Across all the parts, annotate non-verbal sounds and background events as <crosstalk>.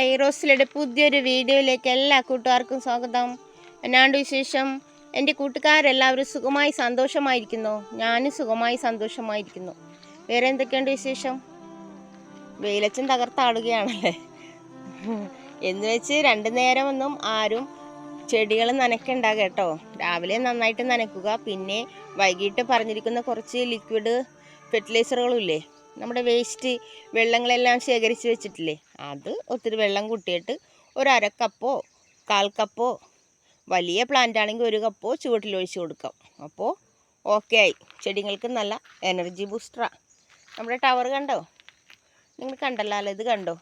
Hi റോസിലയുടെ പുതിയൊരു വീഡിയോയിലേക്ക് എല്ലാ കൂട്ടുകാർക്കും സ്വാഗതം. എന്നാണ്ട് വിശേഷം? എന്റെ കൂട്ടുകാരെല്ലാവരും സുഖമായി സന്തോഷമായിരിക്കുന്നു. ഞാനും സുഖമായി സന്തോഷമായിരിക്കുന്നു. വേറെ എന്തൊക്കെയുണ്ട് വിശേഷം? വെയിലച്ചൻ തകർത്താടുകയാണല്ലേ? എന്ന് വെച്ച് രണ്ടു നേരമൊന്നും ആരും ചെടികൾ നനയ്ക്കണ്ട കേട്ടോ. രാവിലെ നന്നായിട്ട് നനയ്ക്കുക പിന്നെ വൈകിട്ട് പറഞ്ഞിരിക്കുന്ന കുറച്ച് ലിക്വിഡ് ഫെർട്ടിലൈസറുകളും ഇല്ലേ നമ്മുടെ വേസ്റ്റ് വെള്ളങ്ങളെല്ലാം ശേഖരിച്ച് വെച്ചിട്ടില്ലേ? അത് ഒത്തിരി വെള്ളം കൂട്ടിയിട്ട് ഒരു അരക്കപ്പോ കപ്പോ കാൽ കപ്പോ വലിയ പ്ലാന്റ് ആണെങ്കിൽ ഒരു കപ്പോ ചുവട്ടിലൊഴിച്ച് കൊടുക്കാം. അപ്പോൾ ഓക്കെ ആയി. ചെടികൾക്ക് നല്ല എനർജി ബൂസ്റ്ററാണ് നമ്മുടെ ടവർ കണ്ടോ? നിങ്ങൾ കണ്ടല്ലോ ഇത് കണ്ടോ?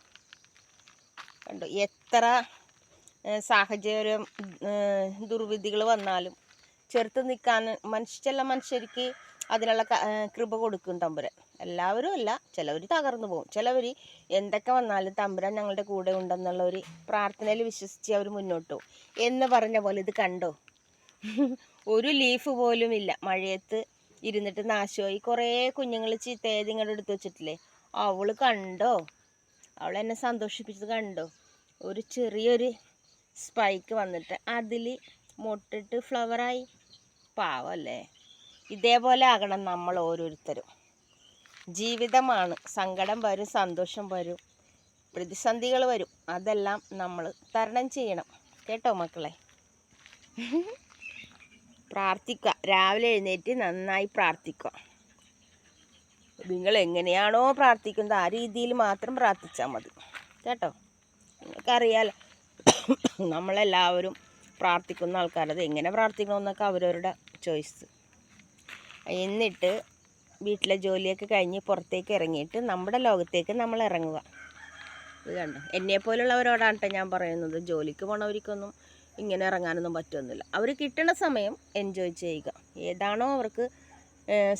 കണ്ടോ? എത്ര സാഹചര്യം ദുർവിധികൾ വന്നാലും ചെറുത്ത് നിൽക്കാൻ മനുഷ്യ ചില മനുഷ്യർക്ക് അതിനുള്ള കൃപ കൊടുക്കും തമ്പുരാൻ. എല്ലാവരും അല്ല ചിലവർ തകർന്നു പോകും. ചിലവർ എന്തൊക്കെ വന്നാലും തമ്പുരാൻ ഞങ്ങളുടെ കൂടെ ഉണ്ടെന്നുള്ള ഒരു പ്രാർത്ഥനയിൽ വിശ്വസിച്ച് അവർ മുന്നോട്ട് പോകും. എന്ന് പറഞ്ഞ പോലെ ഇത് കണ്ടോ? <laughs> ഒരു ലീഫ് പോലും ഇല്ല. മഴയത്ത് ഇരുന്നിട്ട് നാശമായി കുറേ കുഞ്ഞുങ്ങൾ ചീത്തയത് ഇങ്ങോട്ട് എടുത്ത് വെച്ചിട്ടില്ലേ? അവൾ കണ്ടോ? അവൾ എന്നെ സന്തോഷിപ്പിച്ചത് കണ്ടോ? ഒരു ചെറിയൊരു സ്പൈക്ക് വന്നിട്ട് അതിൽ മുട്ടിട്ട് ഫ്ലവറായി പാവല്ലേ ഇതേപോലെ ആകണം നമ്മൾ ഓരോരുത്തരും. ജീവിതമാണ്. സങ്കടം വരും സന്തോഷം വരും പ്രതിസന്ധികൾ വരും. അതെല്ലാം നമ്മൾ തരണം ചെയ്യണം. കേട്ടോ മക്കളെ? പ്രാർത്ഥിക്കുക. രാവിലെ എഴുന്നേറ്റ് നന്നായി പ്രാർത്ഥിക്കുക. നിങ്ങൾ എങ്ങനെയാണോ പ്രാർത്ഥിക്കുന്നത് ആ രീതിയിൽ മാത്രം പ്രാർത്ഥിച്ചാൽ മതി. കേട്ടോ? നിങ്ങൾക്കറിയാലോ നമ്മളെല്ലാവരും പ്രാർത്ഥിക്കുന്ന ആൾക്കാരത് എങ്ങനെ പ്രാർത്ഥിക്കണമെന്നൊക്കെ അവരവരുടെ ചോയ്സ്. എന്നിട്ട് വീട്ടിലെ ജോലിയൊക്കെ കഴിഞ്ഞ് പുറത്തേക്ക് ഇറങ്ങിയിട്ട് നമ്മുടെ ലോകത്തേക്ക് നമ്മൾ ഇറങ്ങുക. ഇത് കണ്ടോ? എന്നെപ്പോലുള്ളവരോടാണ് കേട്ടോ ഞാൻ പറയുന്നത്. ജോലിക്ക് പോണവർക്കൊന്നും ഇങ്ങനെ ഇറങ്ങാനൊന്നും പറ്റുമൊന്നുമില്ല അവർ കിട്ടുന്ന സമയം എൻജോയ് ചെയ്യുക. ഏതാണോ അവർക്ക്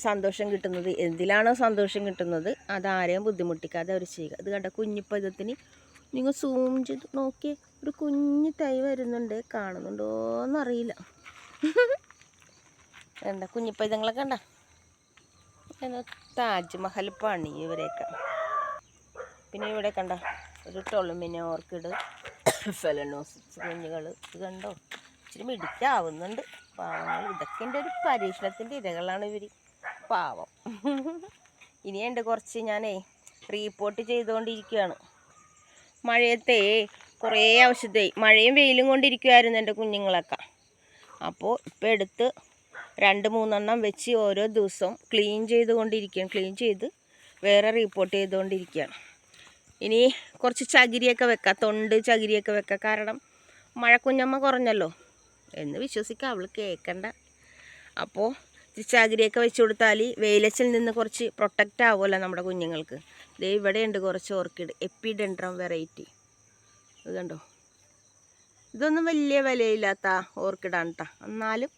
സന്തോഷം കിട്ടുന്നത്. എന്തിലാണോ സന്തോഷം കിട്ടുന്നത് അതാരെയും ബുദ്ധിമുട്ടിക്കാതെ അവർ ചെയ്യുക. ഇത് കണ്ട? കുഞ്ഞിപ്പദത്തിന് നിങ്ങൾ സൂം ചെയ്ത് നോക്കിയേ ഒരു കുഞ്ഞു തൈ വരുന്നുണ്ട്. കാണുന്നുണ്ടോയെന്നറിയില്ല <laughs> കണ്ട? കുഞ്ഞിപ്പൈതങ്ങളൊക്കെ കണ്ട? എന്താ താജ്മഹൽ പണി ഇവരെയൊക്കെ. പിന്നെ ഇവിടെ കണ്ട ഒരു ടൊളുമിനെ ഓർക്കിഡ് ഫെലനോസിസ് കുഞ്ഞുകൾ ഇത് കണ്ടോ? ഇച്ചിരി മിടിക്കാവുന്നുണ്ട്. പാവങ്ങൾ. ഇതൊക്കെ എന്റെ ഒരു പരീക്ഷണത്തിന്റെ ഇരകളാണ് ഇവർ. പാവം. ഇനിയുണ്ട് കുറച്ച് ഞാനേ റീപ്പോർട്ട് ചെയ്തുകൊണ്ടിരിക്കുകയാണ്. മഴയത്തെ കുറേ ഔഷധമായി മഴയും വെയിലും കൊണ്ടിരിക്കുമായിരുന്നു എന്റെ കുഞ്ഞുങ്ങളൊക്കെ. അപ്പോൾ ഇപ്പോൾ എടുത്ത് രണ്ട് മൂന്നെണ്ണം വെച്ച് ഓരോ ദിവസവും ക്ലീൻ ചെയ്തുകൊണ്ടിരിക്കുകയാണ്. ക്ലീൻ ചെയ്ത് വേറെ റിപ്പോർട്ട് ചെയ്തുകൊണ്ടിരിക്കുകയാണ്. ഇനി കുറച്ച് ചകിരിയൊക്കെ വെക്കാം. തൊണ്ട് ചകിരിയൊക്കെ വെക്കാം. കാരണം മഴക്കുഞ്ഞമ്മ കുറഞ്ഞല്ലോ. എന്ന് വിശ്വസിക്കാം അവൾ കേൾക്കണ്ട അപ്പോൾ ചകിരിയൊക്കെ വെച്ച് കൊടുത്താൽ വെയിലച്ചിൽ നിന്ന് കുറച്ച് പ്രൊട്ടക്റ്റ് ആവുമല്ലോ നമ്മുടെ കുഞ്ഞുങ്ങൾക്ക്. ദേ ഇവിടെയുണ്ട് കുറച്ച് ഓർക്കിഡ് എപ്പിഡെൻഡ്രം വെറൈറ്റി ഇത് കണ്ടോ? ഇതൊന്നും വലിയ വിലയില്ലാത്ത ഓർക്കിഡാണ് കേട്ടോ എന്നാലും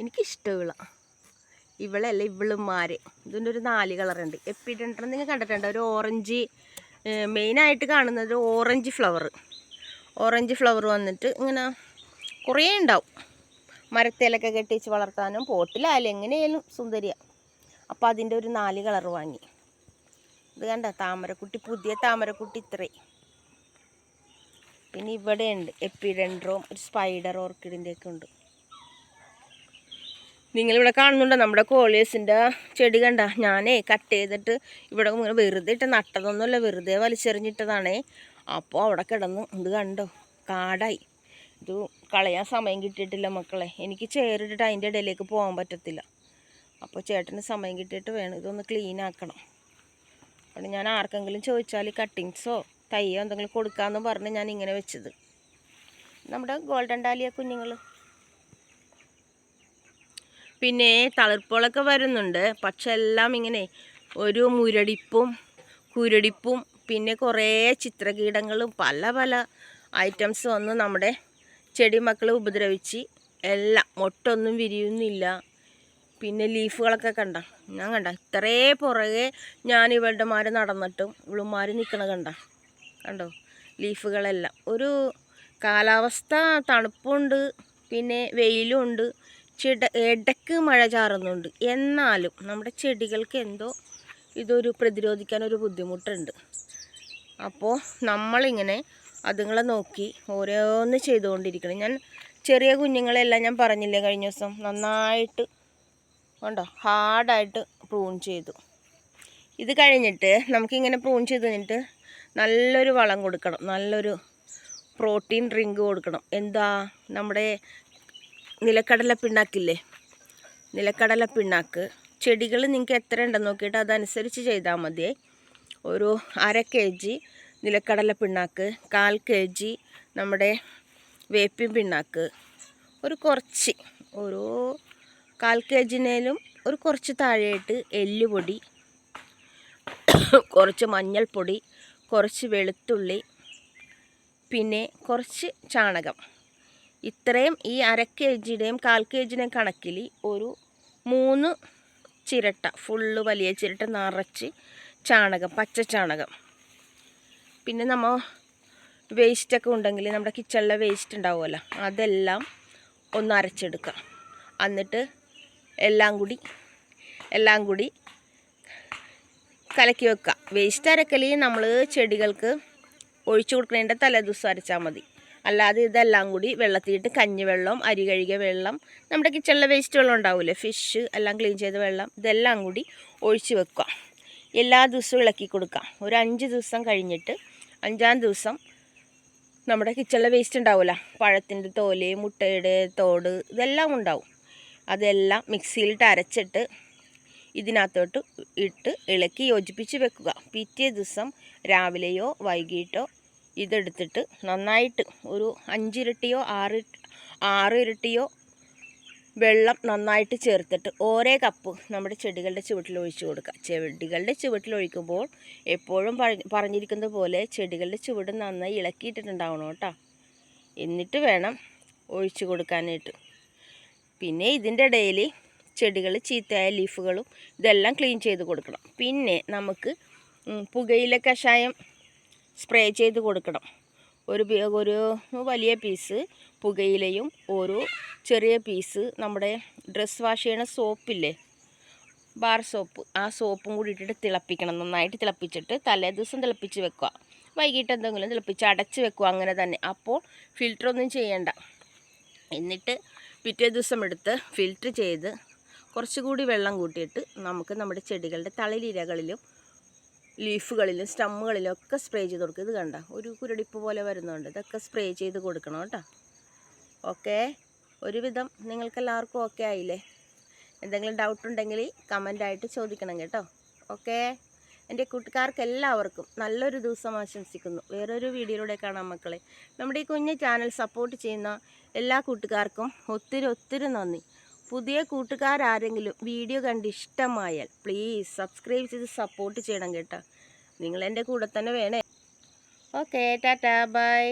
എനിക്കിഷ്ടമുള്ള ഇവളല്ല ഇവളുമാർ ഇതിന്റെ ഒരു നാല് കളറുണ്ട്. എപ്പിഡെൻഡ്രം നിങ്ങൾ കണ്ടിട്ടുണ്ട്? ഒരു ഓറഞ്ച് മെയിനായിട്ട് കാണുന്നത് ഓറഞ്ച് ഫ്ലവർ. ഓറഞ്ച് ഫ്ലവർ വന്നിട്ട് ഇങ്ങനെ കുറേ ഉണ്ടാവും. മരത്തേലൊക്കെ കെട്ടിച്ച് വളർത്താനും പോട്ടിലായാലും എങ്ങനെയായാലും സുന്ദരിയാണ് അപ്പോൾ അതിന്റെ ഒരു നാല് കളർ വാങ്ങി. ഇത് കണ്ട? താമരക്കുട്ടി പുതിയ താമരക്കുട്ടി ഇത്രേ. പിന്നെ ഇവിടെ ഉണ്ട് എപ്പിഡെൻഡ്രോം ഒരു സ്പൈഡർ ഓർക്കിഡിന്റെയൊക്കെ ഉണ്ട്. നിങ്ങളിവിടെ കാണുന്നുണ്ടോ നമ്മുടെ കോളേഴ്സിന്റെ ചെടി കണ്ട? ഞാനേ കട്ട് ചെയ്തിട്ട് ഇവിടെ ഇങ്ങനെ വെറുതെ ഇട്ട് നട്ടതൊന്നുമല്ല വെറുതെ വലിച്ചെറിഞ്ഞിട്ടതാണേ. അപ്പോൾ അവിടെ കിടന്നു. ഇത് കണ്ടോ? കാടായി. ഇത് കളയാൻ സമയം കിട്ടിയിട്ടില്ല മക്കളെ. എനിക്ക് ചേറിട്ടിട്ട് അതിന്റെ ഇടയിലേക്ക് പോകാൻ പറ്റത്തില്ല. അപ്പോൾ ചേട്ടന് സമയം കിട്ടിയിട്ട് വേണം ഇതൊന്ന് ക്ലീൻ ആക്കണം. അപ്പം ഞാൻ ആർക്കെങ്കിലും ചോദിച്ചാൽ കട്ടിങ്സോ തയ്യോ എന്തെങ്കിലും കൊടുക്കാമെന്ന് പറഞ്ഞ് ഞാൻ ഇങ്ങനെ വെച്ചത്. നമ്മുടെ ഗോൾഡൻ ഡാലിയ കുഞ്ഞുങ്ങൾ. പിന്നെ തളിർപ്പുകളൊക്കെ വരുന്നുണ്ട്. പക്ഷെ എല്ലാം ഇങ്ങനെ ഒരു മുരടിപ്പും കുരടിപ്പും പിന്നെ കുറേ ചിത്രകീടങ്ങളും പല പല ഐറ്റംസ് വന്ന് നമ്മുടെ ചെടി മക്കളെ ഉപദ്രവിച്ച് എല്ലാം മൊട്ടൊന്നും വിരിയുന്നില്ല. പിന്നെ ലീഫുകളൊക്കെ കണ്ട. ഞാൻ കണ്ട. ഇത്രേ പുറകെ ഞാൻ ഇവളുടെ മാര് നടന്നിട്ടും ഇവളുമാർ നിൽക്കണ കണ്ട. കണ്ടോ? ലീഫുകളെല്ലാം. ഒരു കാലാവസ്ഥ തണുപ്പുണ്ട് പിന്നെ വെയിലും ഉണ്ട്. ചെട ഇടയ്ക്ക് മഴ ചാറുന്നുണ്ട്. എന്നാലും നമ്മുടെ ചെടികൾക്ക് എന്തോ ഇതൊരു പ്രതിരോധിക്കാൻ ഒരു ബുദ്ധിമുട്ടുണ്ട്. അപ്പോൾ നമ്മളിങ്ങനെ അതുങ്ങളെ നോക്കി ഓരോന്ന് ചെയ്തുകൊണ്ടിരിക്കണം. ഞാൻ ചെറിയ കുഞ്ഞുങ്ങളെല്ലാം ഞാൻ പറഞ്ഞില്ലേ കഴിഞ്ഞ ദിവസം? നന്നായിട്ട് കണ്ടോ? ഹാർഡായിട്ട് പ്രൂൺ ചെയ്തു. ഇത് കഴിഞ്ഞിട്ട് നമുക്കിങ്ങനെ പ്രൂൺ ചെയ്ത് കഴിഞ്ഞിട്ട് നല്ലൊരു വളം കൊടുക്കണം. നല്ലൊരു പ്രോട്ടീൻ ഡ്രിങ്ക് കൊടുക്കണം. എന്താ? നമ്മുടെ നിലക്കടല പിണ്ണാക്കില്ലേ നിലക്കടല പിണ്ണാക്ക് ചെടികൾ നിങ്ങൾക്ക് എത്ര ഉണ്ടെന്ന് നോക്കിയിട്ട് അതനുസരിച്ച് ചെയ്താൽ മതിയേ ഒരു അര കെ ജി നിലക്കടല പിണ്ണാക്ക് കാൽ കെ ജി നമ്മുടെ വേപ്പിൻ പിണ്ണാക്ക്. ഒരു കുറച്ച് ഒരു കാൽ കെ ജിനേലും ഒരു കുറച്ച് താഴെയായിട്ട് എല്ലുപൊടി കുറച്ച് മഞ്ഞൾപ്പൊടി കുറച്ച് വെളുത്തുള്ളി പിന്നെ കുറച്ച് ചാണകം. ഇത്രയും ഈ അര കെ ജിയുടെയും കാൽ കെ ജിയുടെയും കണക്കിൽ ഒരു മൂന്ന് ചിരട്ട ഫുള്ള് വലിയ ചിരട്ട നിറച്ച് ചാണകം പച്ച ചാണകം. പിന്നെ നമ്മൾ വേസ്റ്റൊക്കെ ഉണ്ടെങ്കിൽ നമ്മുടെ കിച്ചണിലെ വേസ്റ്റ് ഉണ്ടാവുമല്ലോ അതെല്ലാം ഒന്ന് അരച്ചെടുക്കുക. എന്നിട്ട് എല്ലാം കൂടി എല്ലാം കൂടി കലക്കി വെക്കുക. വേസ്റ്റ് അരക്കൽ നമ്മൾ ചെടികൾക്ക് ഒഴിച്ചു കൊടുക്കുന്നതിന്റെ തലേദിവസം അരച്ചാൽ മതി. അല്ലാതെ ഇതെല്ലാം കൂടി വെള്ളത്തിലിട്ട് കഞ്ഞിവെള്ളം അരി കഴുകിയ വെള്ളം നമ്മുടെ കിച്ചണിലെ വേസ്റ്റ് വെള്ളം ഉണ്ടാവില്ലേ ഫിഷ് എല്ലാം ക്ലീൻ ചെയ്ത വെള്ളം ഇതെല്ലാം കൂടി ഒഴിച്ച് വെക്കുക. എല്ലാ ദിവസവും ഇളക്കി കൊടുക്കുക. ഒരു അഞ്ച് ദിവസം കഴിഞ്ഞിട്ട് അഞ്ചാം ദിവസം നമ്മുടെ കിച്ചണിലെ വേസ്റ്റ് ഉണ്ടാവില്ല പഴത്തിന്റെ തോൽ മുട്ടയുടെ തോട് ഇതെല്ലാം ഉണ്ടാവും. അതെല്ലാം മിക്സിയിലിട്ട് അരച്ചിട്ട് ഇതിനകത്തോട്ട് ഇട്ട് ഇളക്കി യോജിപ്പിച്ച് വെക്കുക. പിറ്റേ ദിവസം രാവിലെയോ വൈകിട്ടോ ഇതെടുത്തിട്ട് നന്നായിട്ട് ഒരു അഞ്ചിരട്ടിയോ ആറ് ആറ് ഇരട്ടിയോ വെള്ളം നന്നായിട്ട് ചേർത്തിട്ട് ഓരോ കപ്പ് നമ്മുടെ ചെടികളുടെ ചുവട്ടിൽ ഒഴിച്ചു കൊടുക്കുക. ചെടികളുടെ ചുവട്ടിൽ ഒഴിക്കുമ്പോൾ എപ്പോഴും പറഞ്ഞിരിക്കുന്നത് പോലെ ചെടികളുടെ ചുവട് നന്നായി ഇളക്കിയിട്ടിട്ടുണ്ടാവണം കേട്ടോ. എന്നിട്ട് വേണം ഒഴിച്ചു കൊടുക്കാനായിട്ട്. പിന്നെ ഇതിന്റെ ഇടയിൽ ചെടികൾ ചീത്തയായ ലീഫുകളും ഇതെല്ലാം ക്ലീൻ ചെയ്ത് കൊടുക്കണം. പിന്നെ നമുക്ക് പുകയില കഷായം സ്പ്രേ ചെയ്ത് കൊടുക്കണം. ഒരു ഒരു വലിയ പീസ് പുകയിലയും ഒരു ചെറിയ പീസ് നമ്മുടെ ഡ്രസ് വാഷ് ചെയ്യണ സോപ്പില്ലേ? Bar soap. ആ സോപ്പും കൂടി ഇട്ടിട്ട് തിളപ്പിക്കണം. നന്നായിട്ട് തിളപ്പിച്ചിട്ട് തലേ ദിവസം തിളപ്പിച്ച് വെക്കുക. വൈകിട്ട് എന്തെങ്കിലും തിളപ്പിച്ച് അടച്ച് വെക്കുക. അങ്ങനെ തന്നെ. അപ്പോൾ ഫിൽറ്ററൊന്നും ചെയ്യണ്ട. എന്നിട്ട് പിറ്റേ ദിവസം എടുത്ത് ഫിൽറ്റർ ചെയ്ത് കുറച്ചുകൂടി വെള്ളം കൂട്ടിയിട്ട് നമുക്ക് നമ്മുടെ ചെടികളുടെ തളിരിരകളിലും ലീഫുകളിലും സ്റ്റമ്മുകളിലും ഒക്കെ സ്പ്രേ ചെയ്ത് കൊടുക്കുക ഇത് കണ്ട? ഒരു കുരടിപ്പ് പോലെ വരുന്നുണ്ട്. ഇതൊക്കെ സ്പ്രേ ചെയ്ത് കൊടുക്കണം കേട്ടോ. ഓക്കെ ഒരുവിധം നിങ്ങൾക്കെല്ലാവർക്കും ഓക്കെ ആയില്ലേ? എന്തെങ്കിലും ഡൗട്ട് ഉണ്ടെങ്കിൽ കമന്റായിട്ട് ചോദിക്കണം കേട്ടോ. ഓക്കെ എന്റെ കൂട്ടുകാർക്ക് എല്ലാവർക്കും നല്ലൊരു ദിവസം ആശംസിക്കുന്നു. വേറൊരു വീഡിയോയിലൂടെ കാണാം മക്കളെ. നമ്മുടെ ഈ കുഞ്ഞ് ചാനൽ സപ്പോർട്ട് ചെയ്യുന്ന എല്ലാ കൂട്ടുകാർക്കും ഒത്തിരി ഒത്തിരി നന്ദി. പുതിയ കൂട്ടുകാരാരെങ്കിലും വീഡിയോ കണ്ട് ഇഷ്ടമായാൽ പ്ലീസ് സബ്സ്ക്രൈബ് ചെയ്ത് സപ്പോർട്ട് ചെയ്യണം കേട്ടോ. നിങ്ങൾ എന്റെ കൂടെ തന്നെ വേണേ. Okay tata bye